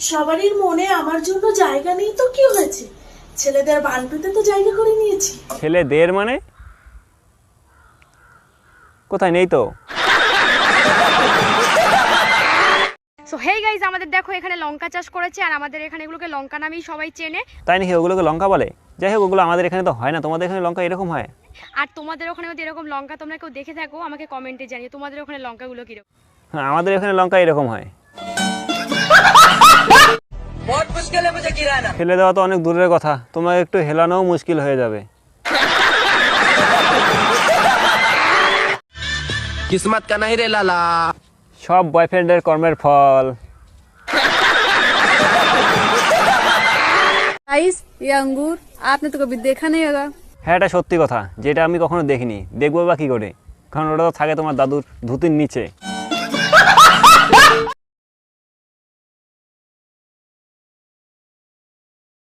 সবারই মনে আমার জন্য জায়গা নেই তো কি হয়েছে? ছেলেদের বান্টুতে তো জায়গা করে নিয়েছি। ছেলেদের মানে? কোথায় নেই তো? সো হেই গাইজ আমাদের দেখো এখানে লঙ্কা চাষ করেছে আর আমাদের এখানে এগুলোকে লঙ্কা নামেই সবাই চেনে। তাই নাকি ওগুলোকে লঙ্কা বলে? যাই হোক ওগুলো আমাদের এখানে তো হয় না। তোমাদের এখানে লঙ্কা এরকম হয়? আর তোমাদের ওখানে যদি এরকম লঙ্কা তোমরা কেউ দেখে থাকো আমাকে কমেন্টে জানিয়ে তোমাদের ওখানে লঙ্কাগুলো কীরকম। হ্যাঁ আমাদের এখানে লঙ্কা এরকম হয়। बहुत मुश्किल है मुझे गिराना ফেলে দেওয়া তো অনেক দূরের কথা তোমাকে একটু হেলানোও মুশকিল হয়ে যাবে किस्मत का नहीं रे लाला সব বয়ফ্রেন্ডের কর্মের ফল गाइस ये अंगूर आपने तो कभी देखा नहीं होगा হ্যাঁ এটা সত্যি কথা যেটা আমি কখনো দেখিনি দেখবো বা কী করে কারণ ওটা তো থাকে তোমার দাদুর ধুতির নিচে